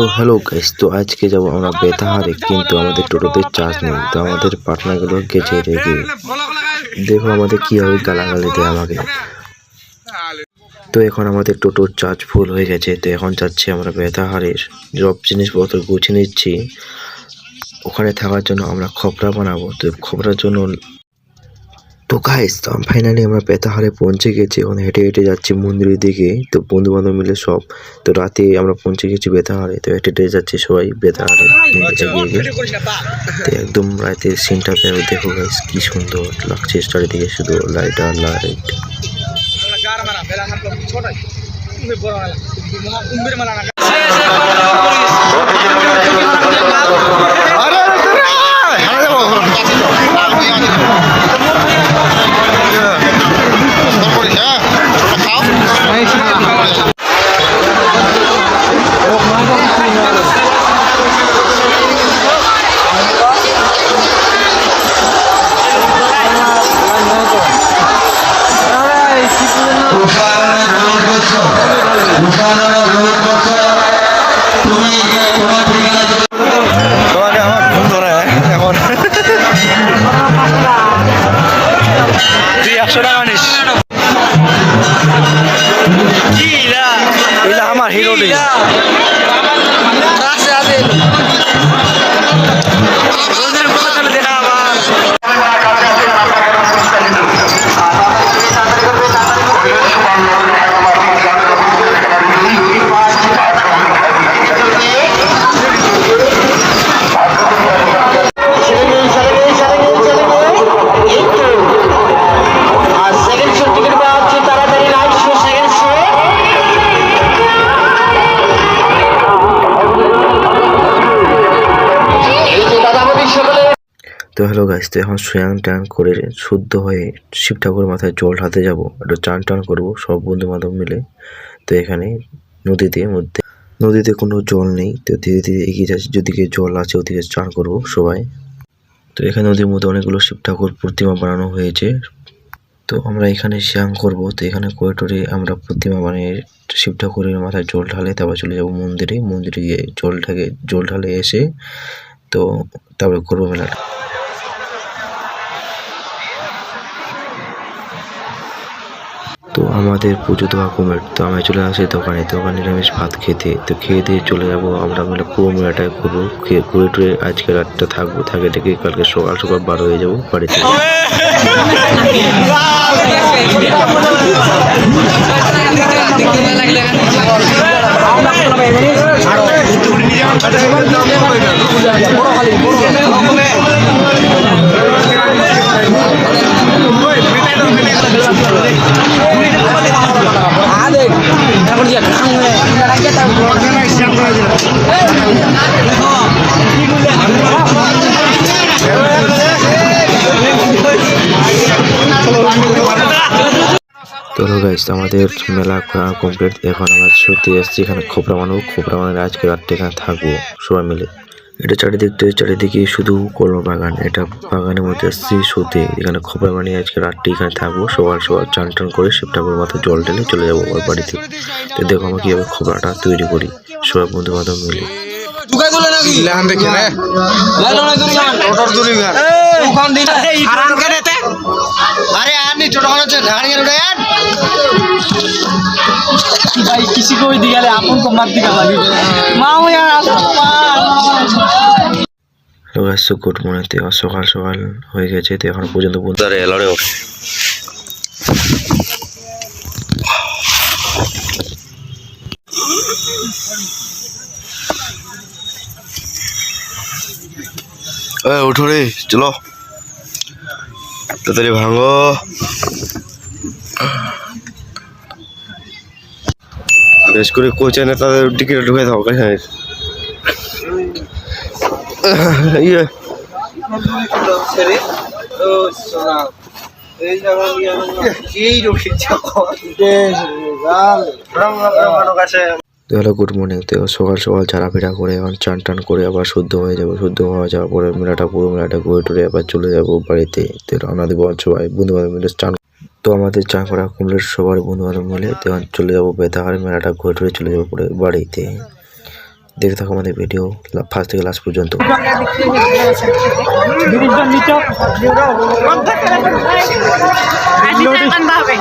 তো hello guys তো আজকে যাব আমরা বেতাহারে কিন্তু আমাদের টোটোতে চার্জ নেই। তো আমাদের পার্টনারগুলো গেছে রেগে দেখো আমাদের কীভাবে গালাগালি দেয় আমাকে। তো এখন আমাদের টোটোর চার্জ ফুল হয়ে গেছে। তো এখন যাচ্ছি আমরা বেতাহারের সব জিনিসপত্র গুছিয়ে নিচ্ছি। ওখানে থাকার জন্য আমরা খপরা বানাবো। তো খপরার জন্য তো গাইস তো ফাইনালি আমরা বেতাহারে পৌঁছে গেছি। এখন হেঁটে হেঁটে যাচ্ছি মন্দিরের দিকে। তো বন্ধু বান্ধব মিলে সব, তো রাতে আমরা পৌঁছে গেছি বেতাহারে। তো হেঁটে হেঁটে যাচ্ছি সবাই বেতাহারে। তো একদম রাতের সিনটা দেখো গাইস কি সুন্দর লাগছে চারিদিকে শুধু লাইট আর লাইট তুই একশো টাকা নিস। আমার হিরো তো হ্যালো গাইস তো এখন স্নান টান করে শুদ্ধ হয়ে শিব ঠাকুর মাথায় জল হাতে যাব, একটু চান টান করব, সব বন্ধু বান্ধব মিলে। তো এখানে নদীতে মধ্যে, নদীতে কোনো জল নেই, তো ধীরে ধীরে এগিয়ে যাচ্ছি যেদিকে জল আছে ওদিকে চান করব সবাই। তো এখানে নদীর মধ্যে অনেকগুলো শিব ঠাকুর প্রতিমা বানানো হয়েছে। তো আমরা এখানে স্নান করব, তো এখানে কৈটরে আমরা প্রতিমা বানিয়ে শিব ঠাকুরের মাথায় জল ঢালে তারপর চলে যাব মন্দিরে। মন্দিরে গিয়ে জল ঢাকে, জল ঢালে এসে তো তারপরে করব মেলাটা। তো আমাদের পুজো দেওয়া কমপ্লিট তো আমি চলে আসি দোকানে। দোকানে নিরামিষ ভাত খেতে, তো খেয়ে দিয়ে চলে যাব। আমরা মানে পুরো মেলাটায় ঘুরবো ঘুরে টুরে আজকে রাতটা থাকব। থাকে থেকে কালকে সকাল সকাল বার হয়ে যাব বাড়িতে। গাইস আমাদের মেলা কমপ্লিট এখন আমরা সত্যি এসছি এখানে খোপরা মানুষ খোপরা মানুষ আজকে রাত্রে এখানে থাকব সবাই মিলে। এটা চারিদিকটা চারিদিকে শুধু কলম বাগান এটা বাগানের মধ্যে এসেছি শুতে এখানে খোপরা বানিয়ে আজকে রাত্রে এখানে থাকবো সকাল সকাল চান টান করে শিব ঠাকুর মাথায় জল ঢেলে চলে যাবো আমার বাড়িতে তো দেখো আমরা কীভাবে খোপরাটা তৈরি করি সবাই বন্ধু বান্ধব মিলে লেখান দেখে রে ওটার দূরে গান আরে আর নি ছোট মানুষ ঢাকানি গেল রে भाई किसी को भी दिया ले अपन को मत दिखा भाई माओ यार গুড মর্নিং তো সকাল সকাল হয়ে গেছে, তো এখন পর্যন্ত উঠো রে, চলো। তাড়াতাড়ি ভাঙো। বেশ করে কোচে নেতাদের টিকিট ঢুকে দাও, কাছে। ইয়ে। গুড মর্নিং তো সকাল সকাল ঝাড়াফেরা করে এখন চান টান করে আবার শুদ্ধ হয়ে যাব, শুদ্ধ হয়ে যাওয়ার পরে মেলাটা পুরো মেলাটা ঘুরে টুরে আবার চলে যাব বাড়িতে। তো রওনা দেবো সবাই, বন্ধু বান্ধব মিলে চান তো আমাদের চান করা কমপ্লিট সবার বন্ধু বান্ধব মিলে তো চলে যাব বেতাহার মেলাটা ঘুরে টুরে চলে যাব পরে বাড়িতে। দেখতে থাকো আমাদের ভিডিও ফার্স্ট থেকে লাস্ট পর্যন্ত। ব্রিজটা নিচে হবে